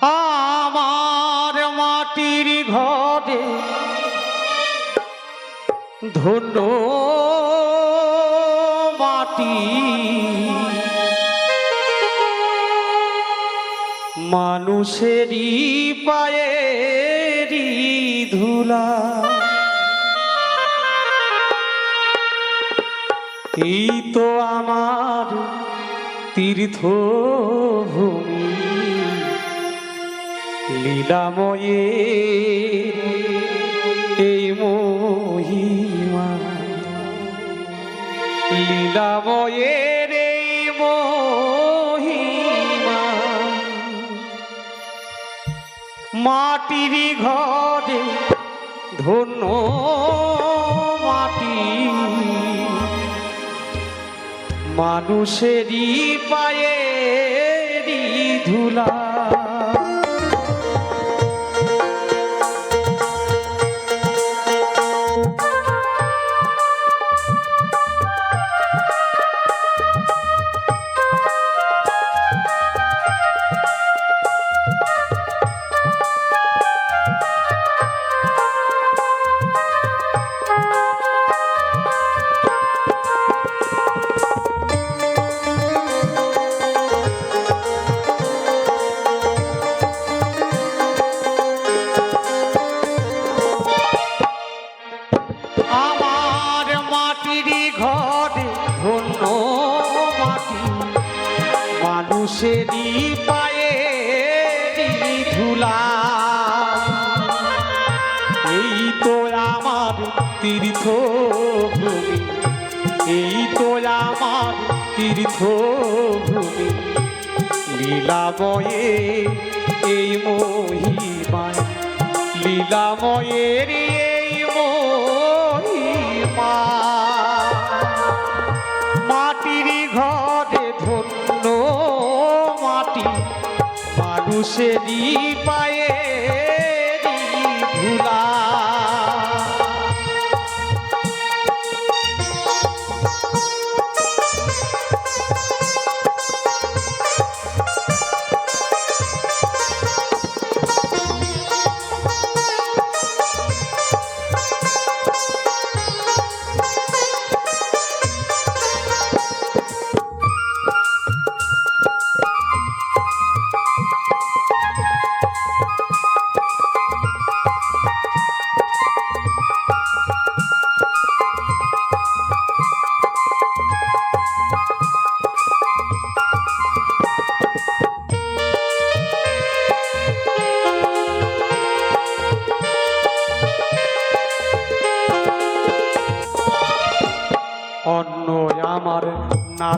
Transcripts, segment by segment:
আমার মাটির ঘরে ধন্য মাটি। মানুষেরই পায়েরই ধুলা। এই তো আমার তীর্থভূমি। লীলাময়ে এই মহিমা। মাটি। মানুষেরই পায়েরই ধুলা। মানুষেরই পায়ে ধুলা। এই তো আমার তীর্থভূমি, এই তো আমার তীর্থভূমি। লীলাময়ে এই মহিমায়, লীলাময়ের মানুষেরই পায়ে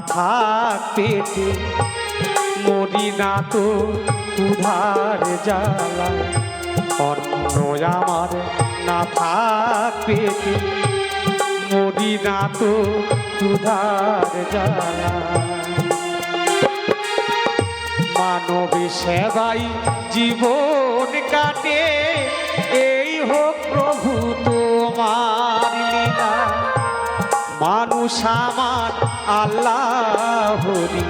থাক পেটে মরি না তো উধার জ্বালা অন্য আমার না থাক পেটে মরি না তো উধার জ্বালা মানবী সেবাই জীবন কাটে, এই হোক প্রভু তোমার মানুষ আমার আল্লাহ হরি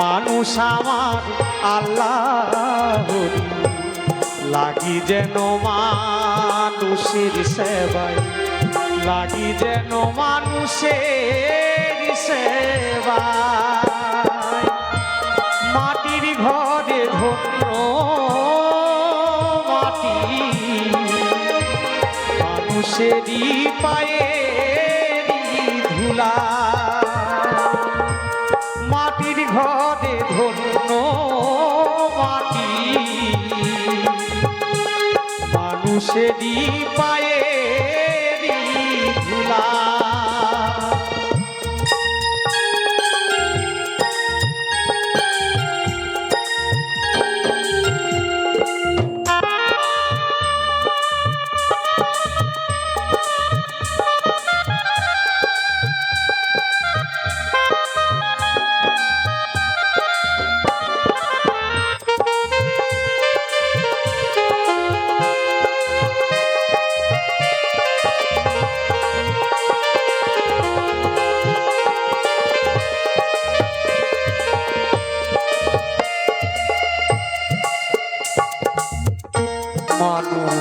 মানুষ আমার আল্লাহ হরি লাগি যেন মানুষের সেবায়, লাগি যেন মানুষের সেবায়। মাটির ঘরে ধন্য মাটি, মানুষেরই পায়ে ধুলা। মানুষেরই পায়ে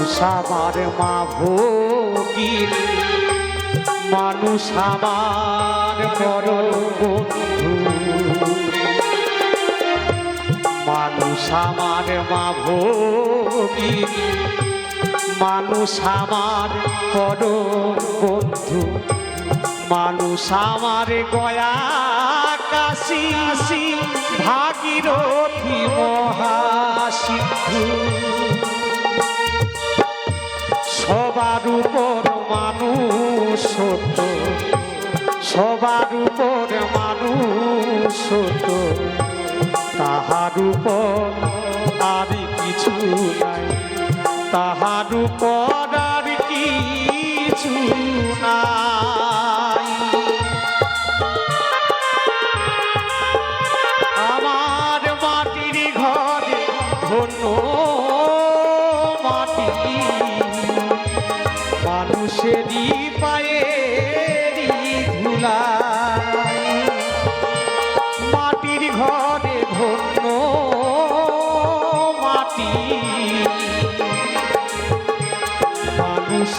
মানুষ আমার মা ভোগিল মানুষ আমার বড় মানুষ আমার মা ভোগিল মানুষ আমার বড় বন্ধু। মানুষ আমার গয়া কাশি, ভাগীরথী মহাসিদ্ধু সত্য সবার উপর মানুষ সত তাহার উপর আর কিছু নাই তাহার উপর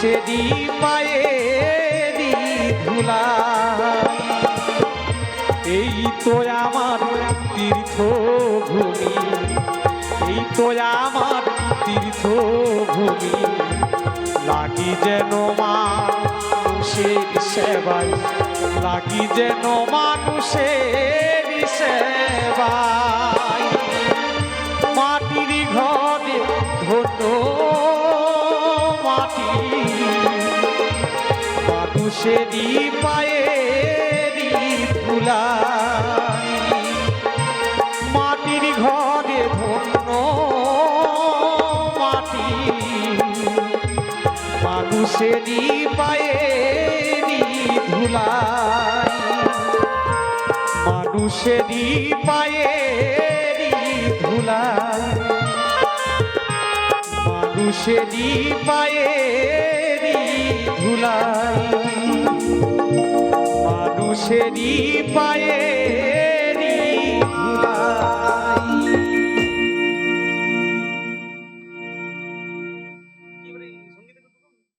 মানুষেরই পায়েরই ধুলা এই তো আমার তীর্থভূমি, এই তো আমার তীর্থভূমি। লাগি যেন মানুষের সেবায়, লাগি যেন মানুষের সেবায়। মানুষেরই পায়েরই ধুলাই মাটির ঘরে ধন্য মাটি। মানুষেরই পায়েরই ধুলাই মানুষেরই পায়েরই ধুলাই মানুষেরই পায়েরই ধুলাই সেরি পায়ে